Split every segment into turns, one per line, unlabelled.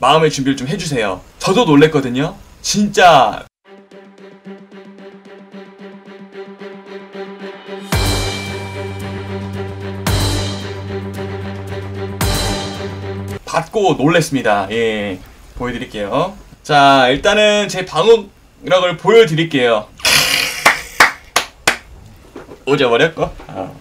마음의 준비를 좀 해주세요. 저도 놀랬거든요. 진짜 받고 놀랬습니다. 예, 보여드릴게요. 자, 일단은 제 방어력을 보여드릴게요. 오져버렸고. 어.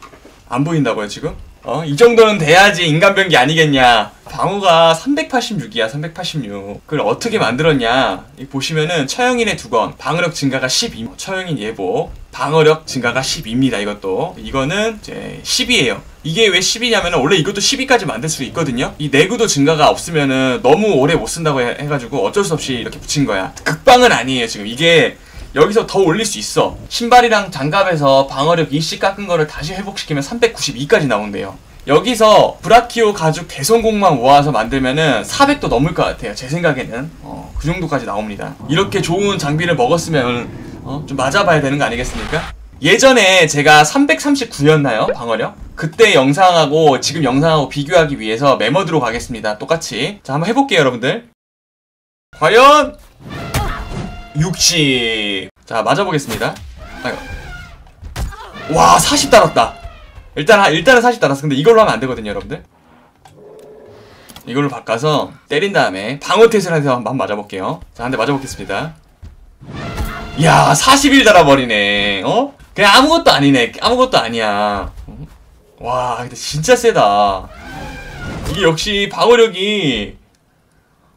안 보인다고요, 지금? 어? 이 정도는 돼야지 인간병기 아니겠냐. 방어가 386이야, 386. 그걸 어떻게 만들었냐. 이 보시면은 처형인의 두건, 방어력 증가가 12, 처형인 예보, 방어력 증가가 12입니다, 이것도. 이거는 이제 10이에요. 이게 왜 10이냐면은 원래 이것도 12까지 만들 수 있거든요. 이 내구도 증가가 없으면은 너무 오래 못 쓴다고 해- 해가지고 어쩔 수 없이 이렇게 붙인 거야. 극방은 아니에요, 지금. 이게 여기서 더 올릴 수 있어. 신발이랑 장갑에서 방어력 2씩 깎은 거를 다시 회복시키면 392까지 나온대요. 여기서 브라키오 가죽 대성공만 모아서 만들면은 400도 넘을 것 같아요. 제 생각에는. 어, 그 정도까지 나옵니다. 이렇게 좋은 장비를 먹었으면 어, 좀 맞아봐야 되는 거 아니겠습니까? 예전에 제가 339였나요? 방어력? 그때 영상하고 지금 영상하고 비교하기 위해서 메모드로 가겠습니다. 똑같이. 자, 한번 해볼게요, 여러분들. 과연 60. 자, 맞아보겠습니다. 와, 40 달았다. 일단, 하- 일단은 40 달았어. 근데 이걸로 하면 안 되거든요, 여러분들. 이걸로 바꿔서 때린 다음에 방어 태세를 해서 한번 맞아볼게요. 자, 한 대 맞아보겠습니다. 이야, 41 달아버리네. 어? 그냥 아무것도 아니네. 아무것도 아니야. 어? 와, 근데 진짜 세다. 이게 역시 방어력이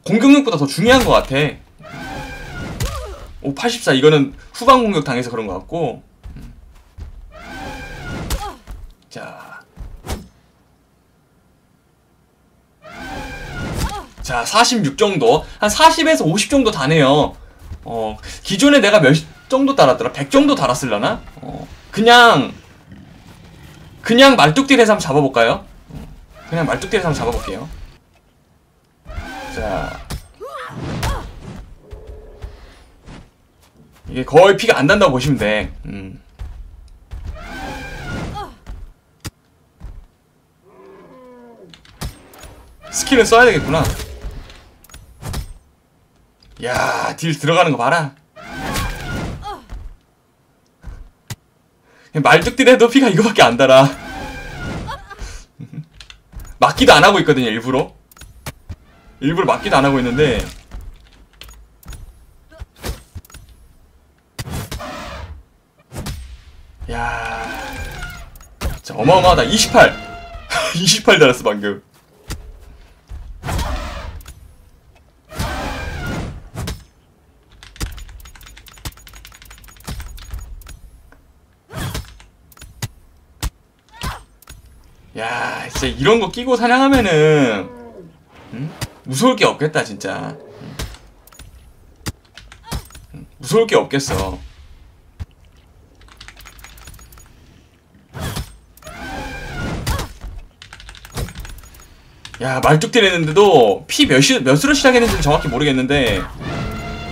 공격력보다 더 중요한 것 같아. 오, 84. 이거는 후방 공격 당해서 그런 것 같고. 음. 자. 자, 46 정도. 한 40에서 50 정도 다네요. 어, 기존에 내가 몇 정도 달았더라? 100 정도 달았을라나? 어, 그냥, 그냥 말뚝딜에서 한번 잡아볼까요? 어, 그냥 말뚝딜에서 한번 잡아볼게요. 자. 이게 거의 피가 안 난다고 보시면 돼. 음. 스킬은 써야 되겠구나. 야, 딜 들어가는 거 봐라. 그냥 말뚝딜 해도 피가 이거밖에 안 달아. 맞기도 안 하고 있거든요, 일부러. 일부러 맞기도 안 하고 있는데. 야, 자 어마어마하다. 28, 28 달았어 방금. 야, 진짜 이런 거 끼고 사냥하면은 음? 무서울 게 없겠다 진짜. 음, 무서울 게 없겠어. 야 말뚝딜 했는데도 피 몇으로 시작했는지 정확히 모르겠는데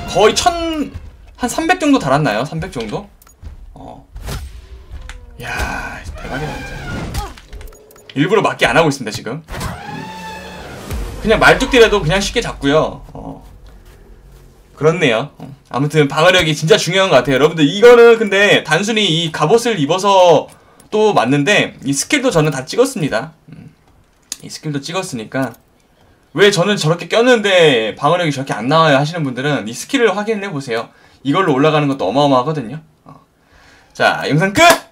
거의 천... 한 300 정도 달았나요? 300 정도? 어. 야 대박이다 진짜 일부러 맞게 안 하고 있습니다 지금 그냥 말뚝딜해도 그냥 쉽게 잡고요 어. 그렇네요 어. 아무튼 방어력이 진짜 중요한 것 같아요 여러분들 이거는 근데 단순히 이 갑옷을 입어서 또 맞는데 이 스킬도 저는 다 찍었습니다 음. 이 스킬도 찍었으니까 왜 저는 저렇게 꼈는데 방어력이 저렇게 안 나와요 하시는 분들은 이 스킬을 확인을 해보세요 이걸로 올라가는 것도 어마어마하거든요 어. 자 영상 끝!